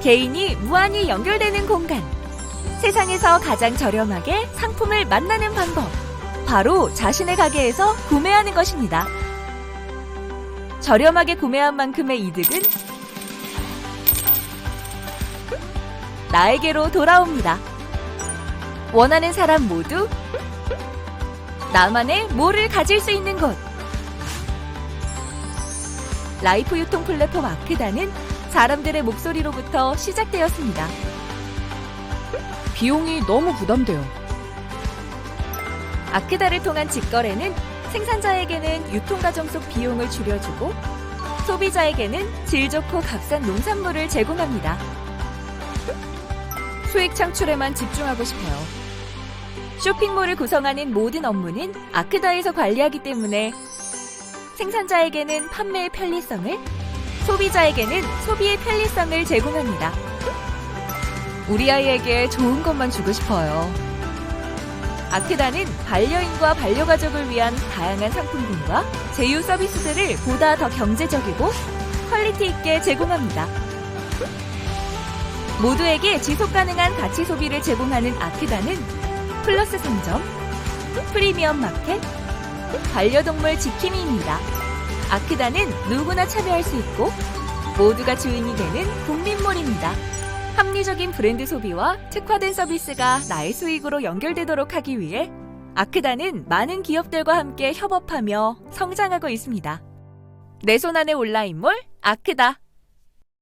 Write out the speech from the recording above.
개인이 무한히 연결되는 공간. 세상에서 가장 저렴하게 상품을 만나는 방법. 바로 자신의 가게에서 구매하는 것입니다. 저렴하게 구매한 만큼의 이득은 나에게로 돌아옵니다. 원하는 사람 모두 나만의 뭐를 가질 수 있는 곳. 라이프 유통 플랫폼 아크다는 사람들의 목소리로부터 시작되었습니다. 비용이 너무 부담돼요. 아크다를 통한 직거래는 생산자에게는 유통과정 속 비용을 줄여주고 소비자에게는 질 좋고 값싼 농산물을 제공합니다. 수익 창출에만 집중하고 싶어요. 쇼핑몰을 구성하는 모든 업무는 아크다에서 관리하기 때문에 생산자에게는 판매의 편리성을, 소비자에게는 소비의 편리성을 제공합니다. 우리 아이에게 좋은 것만 주고 싶어요. 아크다는 반려인과 반려가족을 위한 다양한 상품군과 제휴 서비스들을 보다 더 경제적이고 퀄리티 있게 제공합니다. 모두에게 지속 가능한 가치 소비를 제공하는 아크다는 플러스 상점, 프리미엄 마켓, 반려동물 지킴이입니다. 아크다는 누구나 참여할 수 있고 모두가 주인이 되는 국민몰입니다. 합리적인 브랜드 소비와 특화된 서비스가 나의 수익으로 연결되도록 하기 위해 아크다는 많은 기업들과 함께 협업하며 성장하고 있습니다. 내 손 안의 온라인몰 아크다.